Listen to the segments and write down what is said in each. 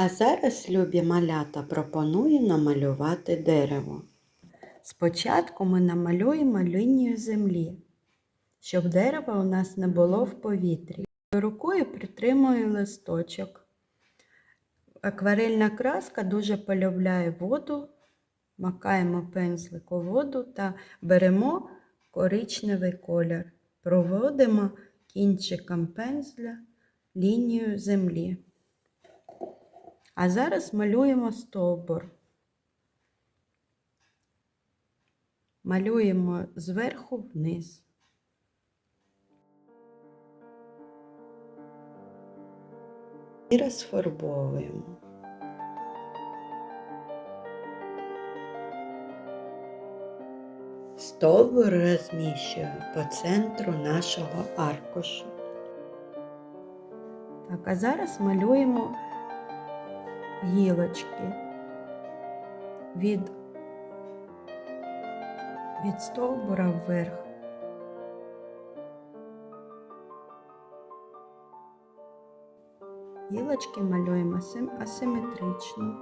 А зараз, любі малята, пропоную намалювати дерево. Спочатку ми намалюємо лінію землі, щоб дерево у нас не було в повітрі. Рукою притримую листочок. Акварельна краска дуже полюбляє воду, макаємо пензлик у воду та беремо коричневий колір. Проводимо кінчиком пензля лінію землі. А зараз малюємо стовбур. Малюємо зверху вниз. І розфарбовуємо. Стовбур розміщую по центру нашого аркушу. Так, а зараз малюємо гілочки від, від стовбура вверх. Гілочки малюємо асим- асиметрично.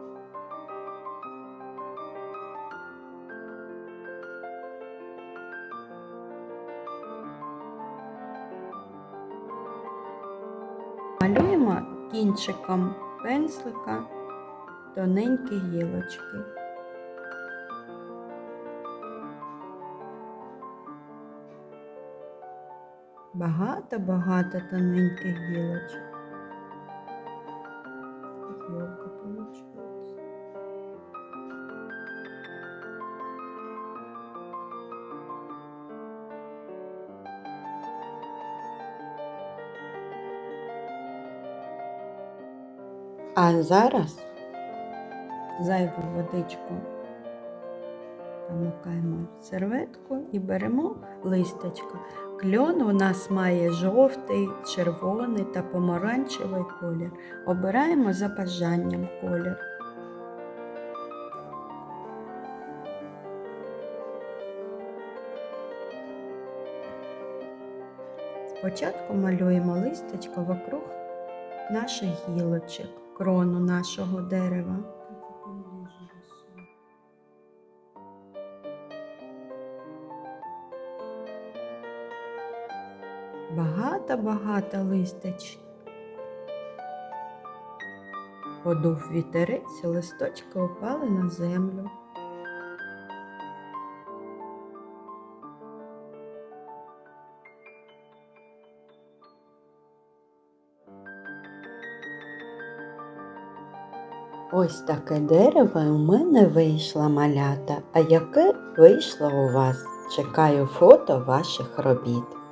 Малюємо кінчиком пензлика тоненькі гілочки. Багато-багато тоненьких гілочок. Гілка виходить. А зараз зайву водичку помикаємо в серветку і беремо листочка. Кльон у нас має жовтий, червоний та помаранчевий колір. Обираємо за бажанням колір. Спочатку малюємо листочко вокруг наших гілочок, крону нашого дерева. Багато-багато листочок. Подув вітерець, листочки упали на землю. Ось таке дерево у мене вийшло малята. А яке вийшло у вас? Чекаю фото ваших робіт.